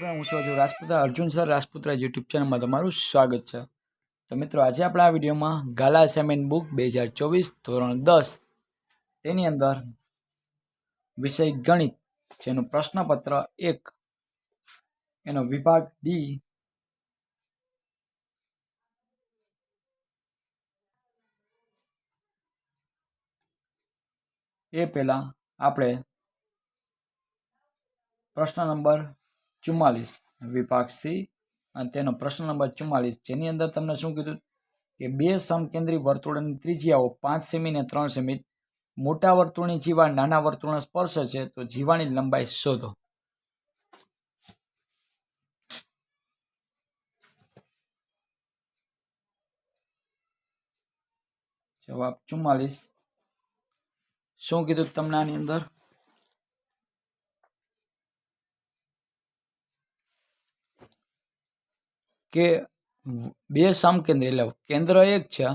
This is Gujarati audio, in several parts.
ફ્રેન્ડ હું છું રાજપુત્રા અર્જુન સર રાજપુત્રા યુટ્યુબ ચેનલમાં તમારું સ્વાગત છે. તો મિત્રો આજે આપણે આ વિડીયોમાં ગાલા એસાઇનમેન્ટ બુક બે હજાર ચોવીસ ધોરણ દસ તેની અંદર વિષય ગણિત જેનું પ્રશ્નપત્ર એક એનો વિભાગ ડી એ પહેલાં આપણે પ્રશ્ન નંબર ચુમ્માલીસ વિભાગ સી. અને તેનો પ્રશ્ન નંબર ચુમ્માલીસ, જેની અંદર તમને શું કીધું કે બે સમકેન્દ્રી વર્તુળની ત્રિજ્યાઓ, પાંચ સેમી ને ત્રણ સેમી, મોટા વર્તુળની જીવા નાના વર્તુળને સ્પર્શે છે, તો જીવાની લંબાઈ શોધો. જવાબ ચુમ્માલીસ. શું કીધું તમને આની અંદર? કે બે સમકેન્દ્ર, એટલે કેન્દ્ર એક છે,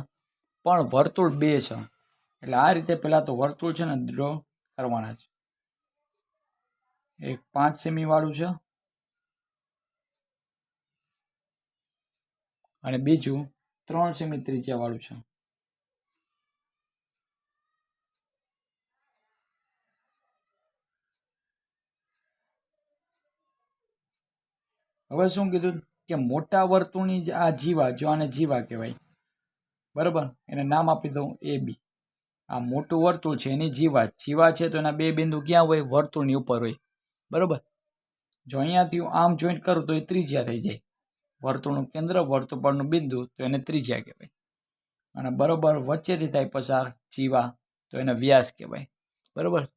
પણ વર્તુળ બે છે. એટલે આ રીતે પહેલાં તો વર્તુળ છે ને ડ્રો કરવાના છે. એક પાંચ સેમી વાળું છે. અને બીજું ત્રણ સેમી ત્રિજ્યા વાળું છે. હવે શું કીધું? કે મોટા વર્તુળની જ આ જીવા, જો આને જીવા કહેવાય, બરાબર? એને નામ આપી દઉં એ બી. આ મોટું વર્તુળ છે, એની જીવા જીવા છે તો એના બે બિંદુ ક્યાં હોય? વર્તુળની ઉપર હોય. બરાબર? જો અહીંયાથી હું આમ જોઈન્ટ કરું તો એ ત્રિજ્યા થઈ જાય. વર્તુળનું કેન્દ્ર વર્તુળ બિંદુ, તો એને ત્રિજ્યા કહેવાય. અને બરાબર વચ્ચેથી થાય પસાર જીવા, તો એને વ્યાસ કહેવાય. બરાબર?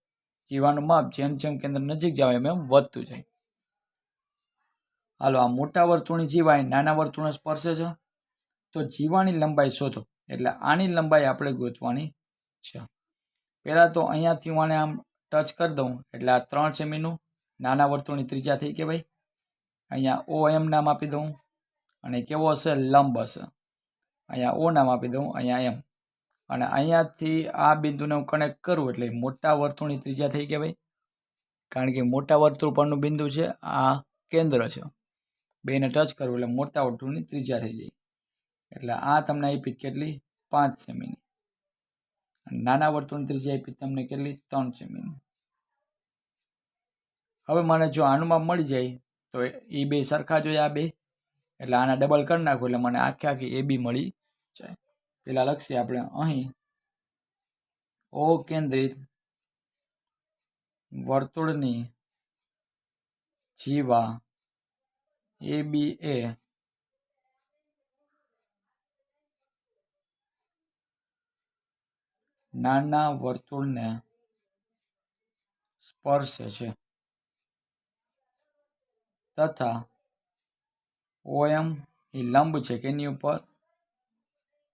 જીવાનું માપ જેમ જેમ કેન્દ્ર નજીક જાવ એમ એમ વધતું જાય. હાલો, આ મોટા વર્તુળની જીવાય નાના વર્તુળને સ્પર્શે છે. તો જીવાની લંબાઈ શોધો. એટલે આની લંબાઈ આપણે ગોતવાની છે. પહેલાં તો અહીંયાથી હું આને આમ ટચ કરી દઉં. એટલે આ ત્રણ સેમીનું નાના વર્તુળની ત્રિજ્યા થઈ કહેવાય અહીંયા ઓ એમ નામ આપી દઉં. અને કેવો હશે? લંબ હશે. અહીંયા ઓ નામ આપી દઉં. અહીંયા એમ અને અહીંયાથી આ બિંદુને હું કનેક્ટ કરું એટલે મોટા વર્તુળની ત્રિજ્યા થઈ કહેવાય કારણ કે મોટા વર્તુળ પરનું બિંદુ છે, આ કેન્દ્ર છે. બેને ટચ કરવું એટલે મોટા વર્તુળની ત્રિજ્યા થઈ જાય. એટલે આ તમને આપી કેટલી? પાંચ સેમીની. નાના વર્તુળની ત્રિજ્યા આપી તમને કેટલી? ત્રણ સેમીની. હવે મને જો આનું માપ મળી જાય, તો એ બે સરખા જોઈએ આ બે. એટલે આના ડબલ કરી નાખું એટલે મને આખે આખી એ બી મળી જાય. પેલા લખીએ આપણે અહીં. અકેન્દ્રિત વર્તુળની જીવા એ બી એ નાના વર્તુળને સ્પર્શે છે તથા ઓએમ એ લંબ છે, કેની ઉપર?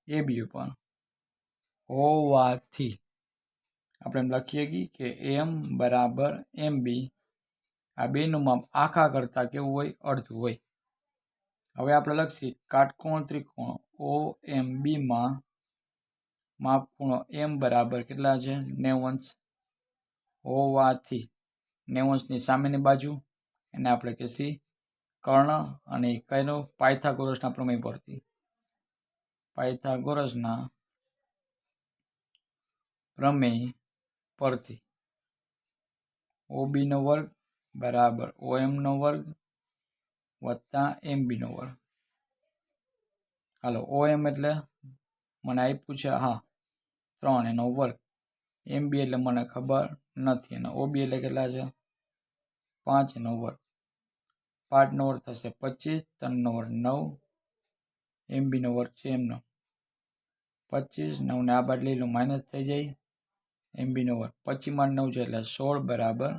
એ બી ઉપર. હોવાથી આપણે એમ લખીએ કે એમ બરાબર એમ બી આ બેનું માપ આખા કરતાં કેવું હોય, અડધું હોય. હવે આપણે લખીએ, કાટકોણ ત્રિકોણ ઓ એમ બીમાં માપ ખૂણો એમ બરાબર કેટલા છે? નેવંશ હોવાથી નેવંશની સામેની બાજુ, એને આપણે કહેશી કર્ણ અને કયનો પાયથાગોરસના પ્રમેય પરથી. પાયથાગોરસના પ્રમેય પરથી. ઓબીનો વર્ગ બરાબર. ઓએમનો વર્ગ વત્તા એમ બીનો વર્ગ. હાલો, ઓએમ એટલે મને આપ્યું છે, હા, ત્રણ એનો વર્ગ. એમ બી એટલે મને ખબર નથી અને ઓબી એટલે કેટલા છે? પાંચ એનો વર્ગ. પાંચનો વર્ગ થશે પચીસ, ત્રણનો વર્ગ નવ એમ બીનો વર્ગ છે એમનો. પચીસ નવને આ બાદ લઈ લો, માઇનસ થઈ જાય એમ બીનો વર્ગ પચીસમાં નવ છે એટલે સોળ, બરાબર.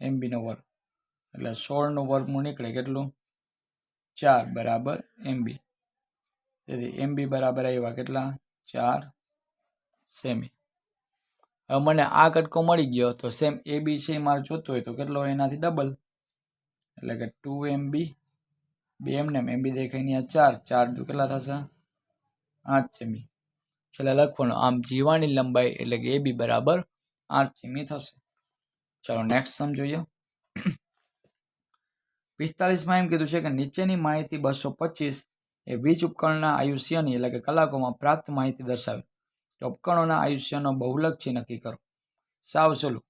એમ બીનો વર્ગ. એટલે સોળનું વર્ગમૂળ નીકળે કેટલું? ચાર બરાબર એમબી. તેથી એમબી બરાબર આવ્યા કેટલા? ચાર સેમી. હવે મને આ કટકો મળી ગયો તો સેમ એ બી છે મારે જોતો હોય તો કેટલો એનાથી ડબલ. એટલે કે ટુ એમબી, બે એમને એમ. બી દેખાય આ ચાર. ચાર દુ કેટલા થશે? આઠ સેમી. છેલ્લે લખવાનું, આમ જીવાની લંબાઈ એટલે કે એ બી બરાબર આઠ સેમી થશે. ચાલો નેક્સ્ટ સમ જોઈએ. પિસ્તાલીસમાં એમ કીધું છે કે નીચેની માહિતી બસો પચીસ એ વીજ ઉપકરણના આયુષ્યની એટલે કે કલાકોમાં પ્રાપ્ત માહિતી દર્શાવે. તો ઉપકરણોના આયુષ્યનો બહુલક નક્કી કરો. સાવ સલું.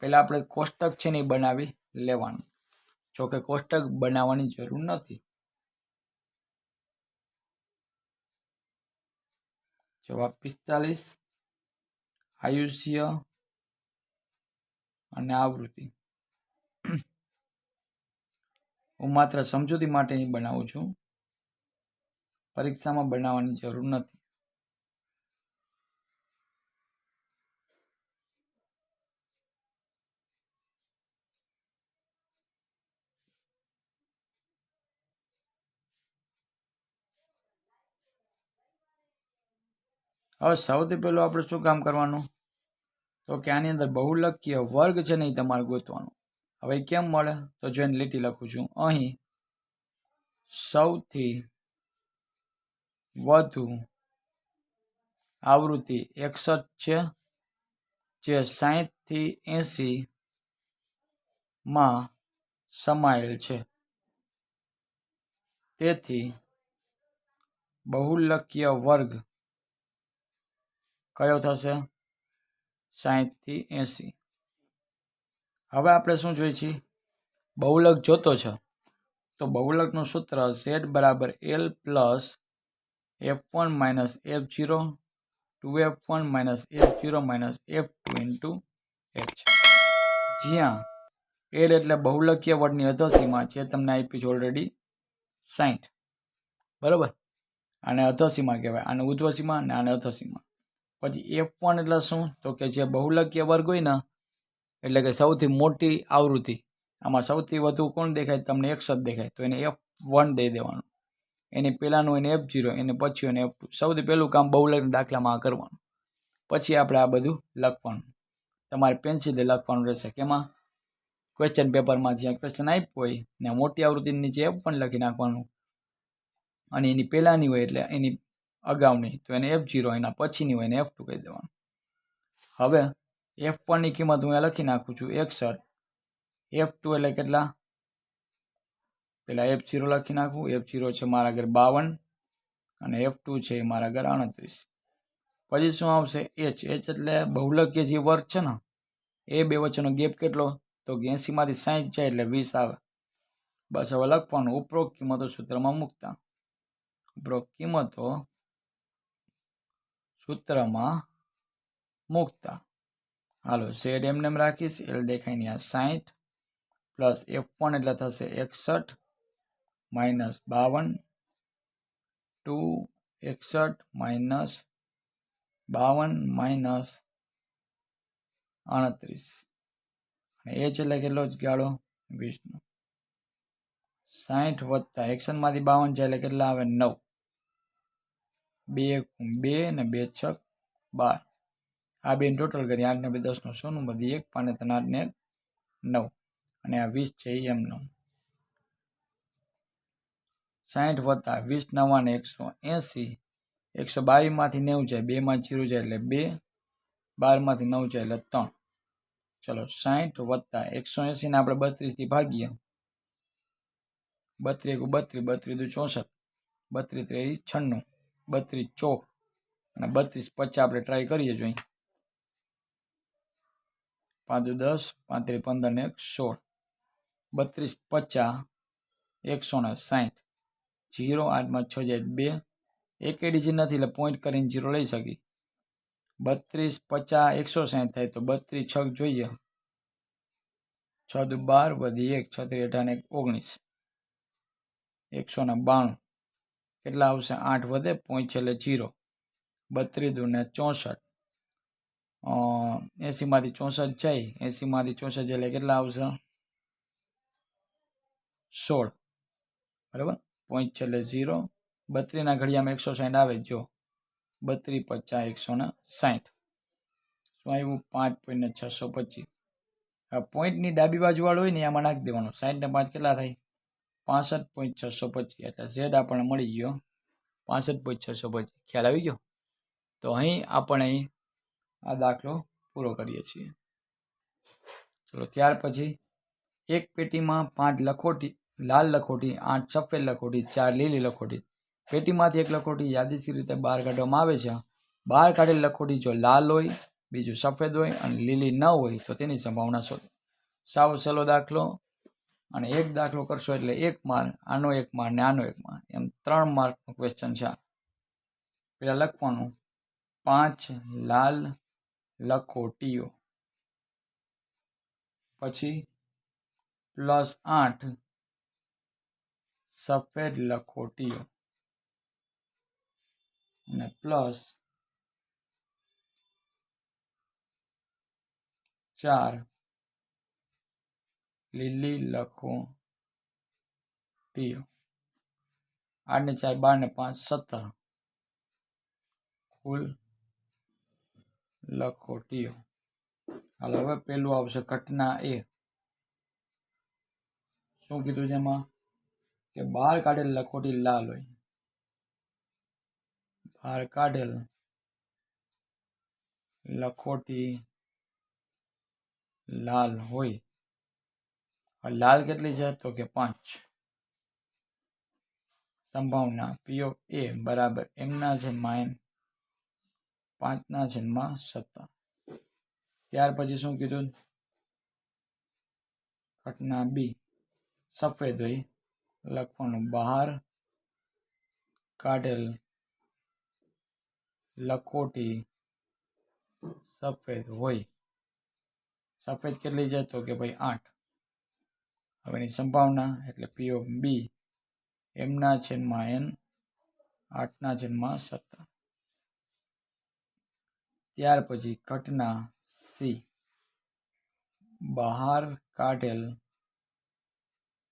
પહેલાં આપણે કોષ્ટક છે ને એ બનાવી લેવાનું. જો કે કોષ્ટક બનાવવાની જરૂર નથી. જવાબ પિસ્તાલીસ આયુષ્ય અને આવૃત્તિ. હું માત્ર સમજૂતી માટે બનાવું છું. પરીક્ષામાં બનાવવાની જરૂર નથી. હવે સૌથી પહેલું આપણે શું કામ કરવાનું? તો કે આની અંદર બહુલકીય વર્ગ છે ને એ તમારે ગોતવાનો. હવે કેમ મળે? તો જો લીટી લખું છું. અહીં સૌથી વધુ આવૃત્તિ એકસઠ છે, જે સાહીઠથી એંસીમાં સમાયેલ છે. તેથી બહુલકીય વર્ગ કયો થશે? સાહીઠથી એંસી. હવે આપણે શું જોઈએ છીએ? બહુલક જોતો છે, તો બહુલકનું સૂત્ર ઝેડ બરાબર L plus F one minus F zero two F one minus F zero minus F two into H જ્યાં એલ એટલે બહુલકીય વર્ડની અધસીમા છે, તમને આપી છે ઓલરેડી સાઠ બરાબર? આને અધસીમાં કહેવાય, આને ઉધ્વસીમા અને આને અધસીમાં. પછી એફ વન એટલે શું? તો કે જે બહુલકીય વર્ગ હોય ને, એટલે કે સૌથી મોટી આવૃત્તિ. આમાં સૌથી વધુ કોણ દેખાય? તમને એક જ દેખાય. તો એને એફ વન દઈ દેવાનું. એની પહેલાંનું એને એફ જીરો એને પછી એને એફ ટુ સૌથી પહેલું કામ બહુલકના દાખલામાં કરવાનું. પછી આપણે આ બધું લખવાનું. તમારે પેન્સિલથી લખવાનું રહેશે કેમાં ક્વેશ્ચન પેપરમાં જ્યાં ક્વેશ્ચન આપ્યો હોય ને મોટી આવૃત્તિની નીચે એફ વન લખી નાખવાનું. અને એની પહેલાંની હોય એટલે એની અગાઉની તો એને એફ જીરો એના પછીની હોય એને એફ ટુ કહી દેવાનું. હવે એફ વનની કિંમત હું લખી નાખું છું, એકસઠ. એફ ટુ એટલે કેટલા? પેલા એફ જીરો લખી નાખું. એફ જીરો છે મારા ઘર બાવન અને એફ ટુ છે એ મારા ઘર આડત્રીસ. પછી શું આવશે? એચ એચ એટલે બહુલકીય જે વર્ગ છે ને, એ બે વચ્ચેનો ગેપ કેટલો? તો એંસીમાંથી સાહીઠ જાય એટલે વીસ આવે. બસ હવે લખવાનું. ઉપરોક્ત કિંમતો સૂત્રમાં મૂકતા. ઉપરોક્ત કિંમતો સૂત્રમાં મૂકતા. હાલો ઝેડ એમને એમ રાખીશ એલ દેખાય નહીં. આ સાહીઠ પ્લસ એફ વન એટલે થશે એકસઠ માઇનસ બાવન. ટુ એકસઠ માઇનસ બાવન માઇનસ આડત્રીસ. અને એ એટલે કેટલો જ ગાળો? વીસનો. સાહીઠ વત્તા એક્શનમાંથી બાવન છે એટલે કેટલા આવે? નવ. બે બે ને બે છક બાર. આ બેન ટોટલ કરી આઠ ને બે દસનો સોનું બધી એક પાને ત્રણ આઠ નવ. અને આ વીસ છે એ એમનો. સાહીઠ વત્તા વીસ નવાને એકસો એંસી. એકસો બાવીસમાંથી નેવું જાય બેમાં જીરું જાય એટલે બે બારમાંથી નવ જાય એટલે ત્રણ. ચલો સાઠ વત્તા એકસો એંસીને આપણે બત્રીસથી ભાગીએ. બત્રીસ એકુ બત્રીસ બત્રીસ દુ ચોસઠ, બત્રીસ ત્રેવીસ છન્નું. બત્રીસ ચોક અને બત્રીસ પચાસ આપણે ટ્રાય કરીએ જોઈ પાંચ દસ પાંત્રીસ પંદર ને એક સોળ. બત્રીસ પચાસ, એકસો ને સાહીઠ જીરો આઠમાં છ જાય બે. એક ડીજી નથી એટલે પોઈન્ટ કરીને જીરો લઈ શકી. બત્રીસ પચાસ, એકસો સાહીઠ થાય તો બત્રીસ છક જોઈએ. છ દુ બાર વધી એક, છત્રીસ અઢાર એક ઓગણીસ. એકસો ને બાણું. કેટલા આવશે? આઠ વધે, પોઈન્ટ છેલ્લે જીરો. બત્રીસ દુ ચોસઠ. એંસીમાંથી ચોસઠ જાય, એંસીમાંથી ચોસઠ એટલે કેટલા આવશે? સોળ. બરાબર? પોઈન્ટ છેલ્લે ઝીરો બત્રીસના ઘડિયામાં એકસો સાઠ આવે, જો. બત્રીસ પચાસ એકસો ને સાઠ શું આવ્યું? પાંચ પોઈન્ટ છસો પચીસ. પોઈન્ટની ડાબી બાજુવાળો હોય ને, એમાં નાખી દેવાનું. સાઠ ને પાંચ કેટલા થાય? પાસઠ પોઈન્ટ છસો પચીસ. એટલે ઝેડ આપણને મળી ગયો પાસઠ પોઈન્ટ છસો પચીસ. ખ્યાલ આવી ગયો? તો અહીં આપણે આ દાખલો પૂરો કરીએ છીએ. ચલો, ત્યાર પછી એક પેટીમાં પાંચ લખોટી, લાલ લખોટી, આઠ સફેદ લખોટી, ચાર લીલી લખોટી. પેટીમાંથી એક લખોટી યાદીશી રીતે બહાર કાઢવામાં આવે છે. બહાર કાઢેલ લખોટી જો લાલ હોય, બીજું સફેદ હોય અને લીલી ન હોય તો તેની સંભાવના શોધો. સાવ સહેલો દાખલો. અને એક દાખલો કરશો એટલે એક માર્ક, આનો એક માર્ક ને આનો એક માર્ક. એમ ત્રણ માર્કનો ક્વેશ્ચન છે. પેલા લખવાનું, પાંચ લાલ લખોટીઓ. પછી પ્લસ આઠ સફેદ લખોટીઓ. અને પ્લસ ચાર લીલી લખોટીઓ આઠ ને ચાર, બાર ને પાંચ, સત્તર. કુલ લખોટીઓ હાલ, હવે પેલું આવશે ઘટના એ. શું કીધું છે એમાં? કે બહાર કાઢેલ લખોટી લાલ હોય. બહાર કાઢેલ લખોટી લાલ હોય. લાલ કેટલી છે? તો કે પાંચ. સંભાવના, પીઓ એ બરાબર એમના માઇન પાંચના છેદમાં સત્તા. ત્યાર પછી શું કીધું? ઘટના બી. સફેદ હોય. લખવાનું બહાર. કાઢેલ. લખોટી. સફેદ હોય. સફેદ કેટલી છે? તો કે ભાઈ આઠ. હવે એની સંભાવના એટલે પીઓ બી એમના છેદમાં એન આઠના છેદમાં સત્તર ત્યાર પછી ઘટના સી બહાર કાઢેલ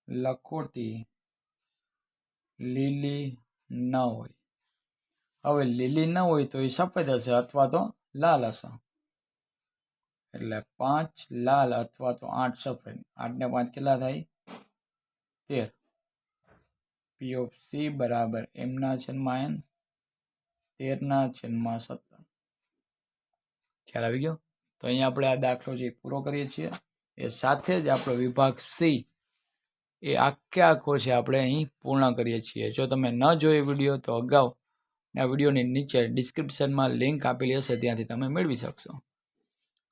લખોટી લીલી ન હોય. હવે લીલી ન હોય તો એ સફેદ હશે અથવા તો લાલ હશે. એટલે પાંચ લાલ અથવા તો આઠ સફેદ. આઠ ને પાંચ કેટલા થાય? તેર. પી ઓફ સી બરાબર એમના છેદમાં એન તેરના છેદમાં સત્તર. ખ્યાલ આવી ગયો? તો અહીંયા આપણે આ દાખલો જે પૂરો કરીએ છીએ, એ સાથે જ આપણો વિભાગ સી એ આખે આખો છે આપણે અહીં પૂર્ણ કરીએ છીએ. જો તમે ન જોયો વીડિયો, તો અગાઉ આ વિડીયોની નીચે ડિસ્ક્રિપ્શનમાં લિંક આપેલી હશે, ત્યાંથી તમે મેળવી શકશો.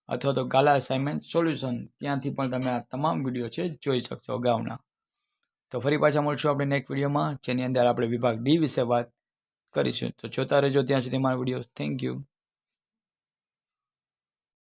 અથવા તો ગાલા અસાઇનમેન્ટ સોલ્યુશન ત્યાંથી પણ તમે આ તમામ વીડિયો છે જોઈ શકશો અગાઉના. તો ફરી પાછા મળશું આપણે નેક્સ્ટ વિડીયોમાં જેની અંદર આપણે વિભાગ ડી વિશે વાત કરીશું. તો જોતા રહેજો ત્યાં સુધી મારો વીડિયો થેન્ક યુ